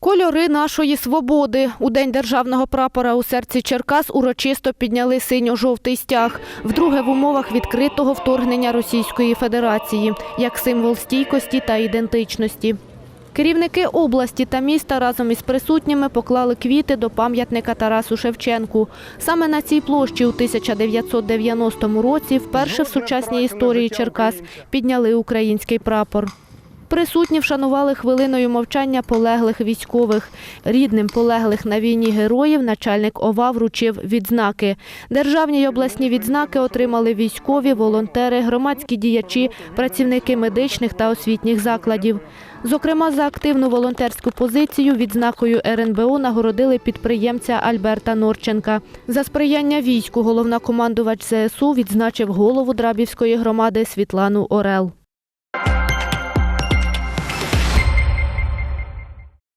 Кольори нашої свободи. У день державного прапора у серці Черкас урочисто підняли синьо-жовтий стяг. Вдруге в умовах відкритого вторгнення Російської Федерації, як символ стійкості та ідентичності. Керівники області та міста разом із присутніми поклали квіти до пам'ятника Тарасу Шевченку. Саме на цій площі у 1990 році вперше в сучасній історії Черкас підняли український прапор. Присутні вшанували хвилиною мовчання полеглих військових. Рідним полеглих на війні героїв начальник ОВА вручив відзнаки. Державні й обласні відзнаки отримали військові, волонтери, громадські діячі, працівники медичних та освітніх закладів. Зокрема, за активну волонтерську позицію відзнакою РНБО нагородили підприємця Альберта Норченка. За сприяння війську головнокомандувач ЗСУ відзначив голову Драбівської громади Світлану Орел.